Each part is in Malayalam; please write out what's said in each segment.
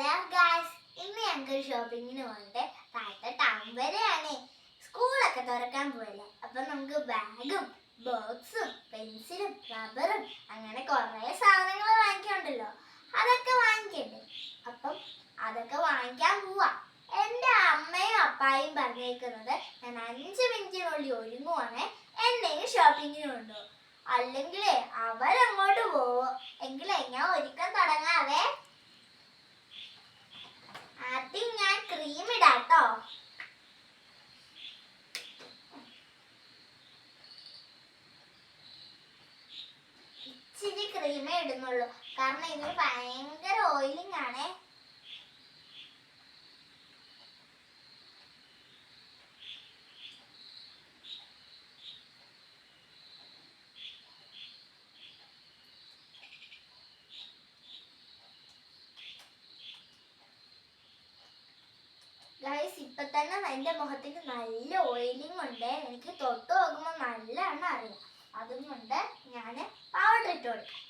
ഹലോ ഗായ്സ് ഇന്ന് ഞങ്ങൾക്ക് ഷോപ്പിങ്ങിന് പോകണ്ടേ. താഴത്തെ ടൗൺ വരെയാണ്. സ്കൂളൊക്കെ തുറക്കാൻ പോയല്ലേ അപ്പം നമുക്ക് ബാഗും ബോക്സും പെൻസിലും റബ്ബറും അങ്ങനെ കുറേ സാധനങ്ങൾ വാങ്ങിക്കാനുണ്ടല്ലോ. അതൊക്കെ വാങ്ങിക്കണ്ടേ? അപ്പം അതൊക്കെ വാങ്ങിക്കാൻ പോവാ. എന്റെ അമ്മയും അപ്പായും പറഞ്ഞേക്കുന്നത് ഞാൻ അഞ്ച് മിനിറ്റിനുള്ളിൽ ഒരുങ്ങുവാണേ. എന്നെയും ഷോപ്പിങ്ങിന് അല്ലെങ്കിലേ അവരങ്ങോട്ട് പോവും. ക്രീമേ ഇടുന്നുള്ളൂ. കാരണം ഇതിന് ഭയങ്കര ഓയിലിംഗ് ആണേ. ഗൈസ് ഇപ്പൊ തന്നെ എന്റെ മുഖത്തിന് നല്ല ഓയിലിംഗ് ഉണ്ട്. എനിക്ക് തൊട്ട് നോക്കുമ്പോൾ നല്ല എണ്ണ അറിയാം. അതും കൊണ്ട് ഞാൻ പൗഡർ ഇട്ട് കൊടുക്കാം.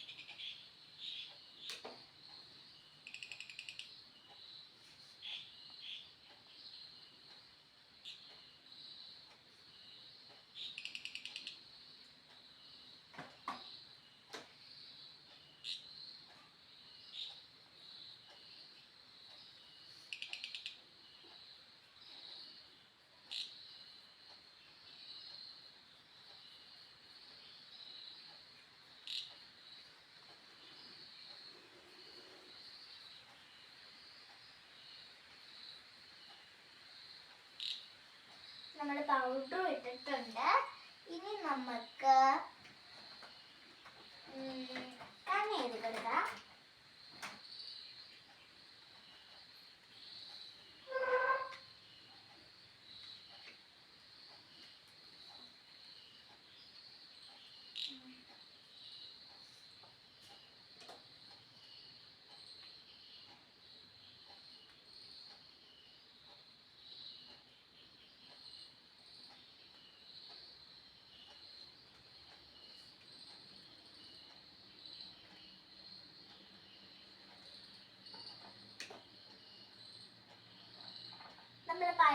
നമ്മൾ പൗഡർ ഇട്ടിട്ടുണ്ട്. ഇനി നമുക്ക് കണ്ണ് എഴുതി കൊടുക്കാം.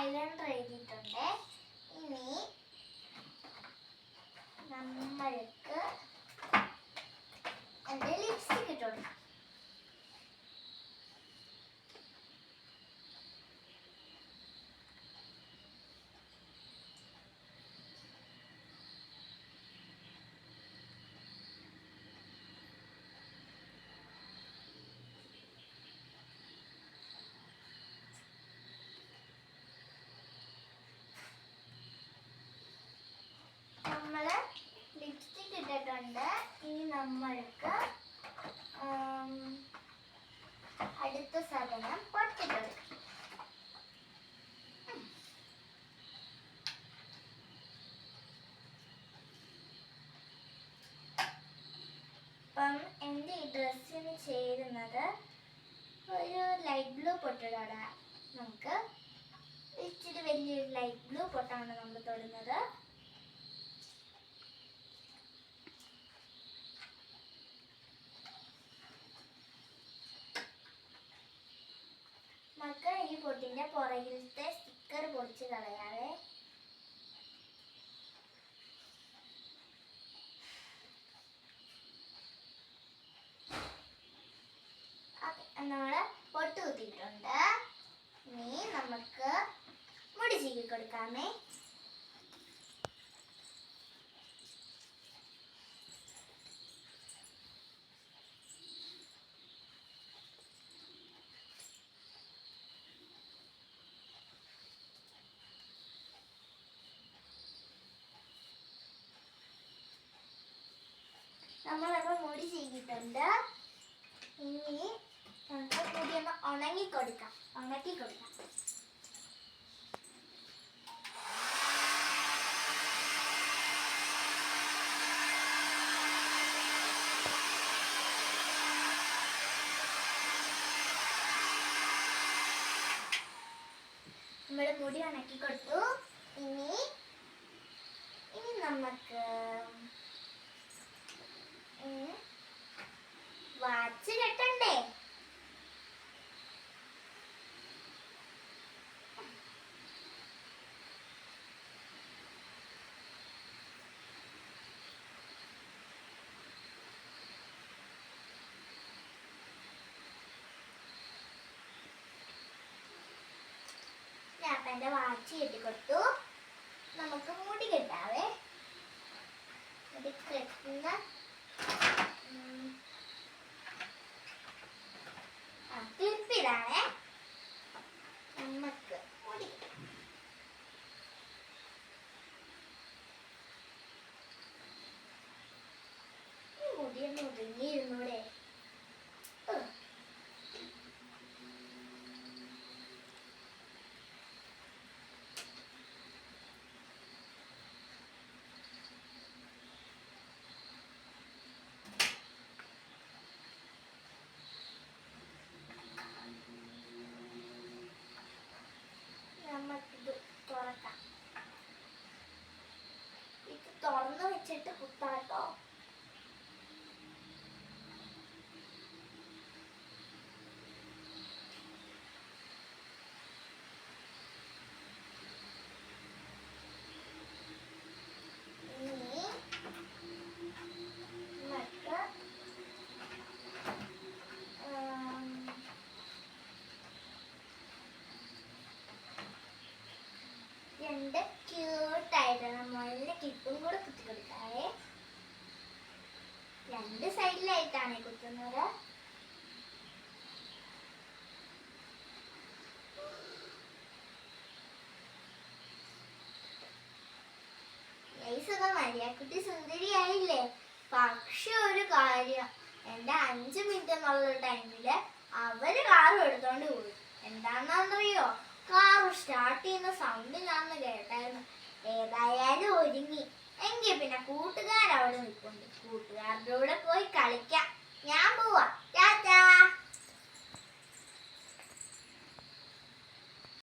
പൈലണ്ടർ എഴുതിയിട്ടുണ്ട് ഇനി നമ്മൾക്ക് എന്റെ ലിപ്സ്റ്റിക് ഇട്ട് കൊടുക്കാം നമ്മൾ ലിപ്സ്റ്റിക് ഇട്ടിട്ടുണ്ട് ഇനി നമ്മൾക്ക് അടുത്ത സാധനം പൊട്ടിട്ട് അപ്പം എന്റെ ഈ ഡ്രസ്സിന് ചേരുന്നത് ഒരു ലൈറ്റ് ബ്ലൂ പൊട്ടിടാണ് നമുക്ക് ഇച്ചിരി വലിയൊരു ലൈറ്റ് ബ്ലൂ പൊട്ടാണ് നമ്മൾ തൊടുന്നത് നമുക്ക് ഈ പൊട്ടിന്റെ പുറകിലത്തെ സ്റ്റിക്കർ പൊളിച്ച് കളയാതെ നമ്മൾ പൊട്ട് കുത്തിയിട്ടുണ്ട് ഇനി നമുക്ക് മുടി ചീകി കൊടുക്കാമേ നമ്മളപ്പോൾ മുടി ചെയ്തിട്ടുണ്ട് ഇനി നമുക്ക് മുടി ഒന്ന് ഉണങ്ങി കൊടുക്കാം ഉണക്കി കൊടുക്കാം നമ്മുടെ മുടി ഉണക്കി കൊടുത്തു ഇനി ഇനി നമുക്ക് വാച്ച് കെട്ടണ്ടേ? അപ്പന്റെ വാച്ച് കെട്ടി കൊടുത്തു. നമുക്ക് മുടി കെട്ടാവേ. മുടി കെട്ടുന്ന うん。ക്ലിപ്പും കൂടെ കുത്തി കൊടുക്കാവേ രണ്ട് സൈഡിലായിട്ടാണ് കുത്തുന്നത്. മരിയാക്കുട്ടി സുന്ദരിയായില്ലേ? പക്ഷെ ഒരു കാര്യം എന്റെ അഞ്ച് മിനിറ്റ് എന്നുള്ള ടൈമിൽ അവർ കാറും എടുത്തോണ്ട് പോയി. എന്താണെന്നറിയോ? കാർ സ്റ്റാർട്ട് ചെയ്യുന്ന സൗണ്ട് ഞാൻ കേട്ടായിരുന്നു. ഏതായാലും ഒരുങ്ങി. എങ്കിൽ പിന്നെ കൂട്ടുകാർ അവിടെ നിൽപ്പുണ്ട്. കൂട്ടുകാരുടെ കൂടെ പോയി കളിക്കാം. ഞാൻ പോവാ.